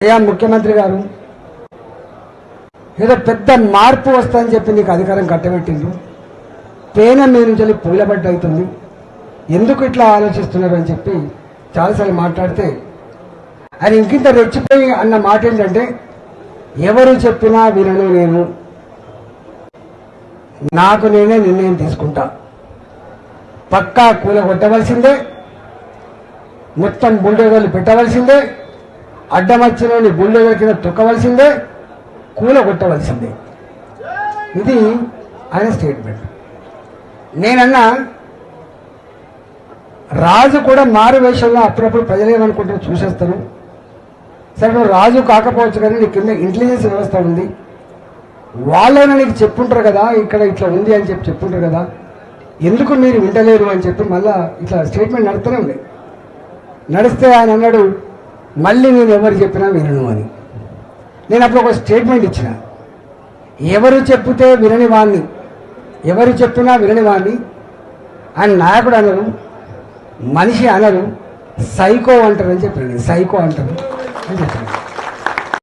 అయ్యా ముఖ్యమంత్రి గారు ఏదో పెద్ద మార్పు వస్తుందని చెప్పి నీకు అధికారం కట్టబెట్టింది పేన మీరు నుంచి పూలబడ్డ అవుతుంది. ఎందుకు ఇట్లా ఆలోచిస్తున్నారు అని చెప్పి చాలాసార్లు మాట్లాడితే ఆయన ఇంకింత రెచ్చిపోయి అన్న మాట ఏంటంటే ఎవరు చెప్పినా వినను నేను. నాకు నేనే నిర్ణయం తీసుకుంటా. పక్కా కూల కొట్టవలసిందే మొత్తం బుల్డోజర్లు పెట్టవలసిందే అడ్డమచ్చినోని బుల్డోజర్ కింద తొక్కవలసిందే కూల కొట్టవలసిందే. ఇది ఆయన స్టేట్మెంట్. నేనన్నా రాజు కూడా మారు వేషంలో అప్పుడప్పుడు ప్రజలు ఏమనుకుంటారో చూసేస్తారు. సరే నువ్వు రాజు కాకపోవచ్చు కానీ నీ కింద ఇంటెలిజెన్స్ వ్యవస్థ ఉంది. వాళ్ళైనా నీకు చెప్పుంటారు కదా ఇక్కడ ఇట్లా ఉంది అని చెప్పి చెప్పుంటారు కదా. ఎందుకు మీరు వింటలేరు అని చెప్పి మళ్ళీ ఇట్లా స్టేట్మెంట్ నడుస్తూనే ఉండే నడిస్తే ఆయన అన్నాడు మళ్ళీ నేను ఎవరు చెప్పినా వినను అని. నేను అప్పుడు ఒక స్టేట్మెంట్ ఇచ్చిన. ఎవరు చెప్తే వినని వాణ్ణి? ఎవరు చెప్పినా వినని వాణ్ణి? ఆయన నాయకుడు అనరు మనిషి అనరు సైకో అంటారు అని చెప్పాను సైకో అంటారు అని చెప్పాను.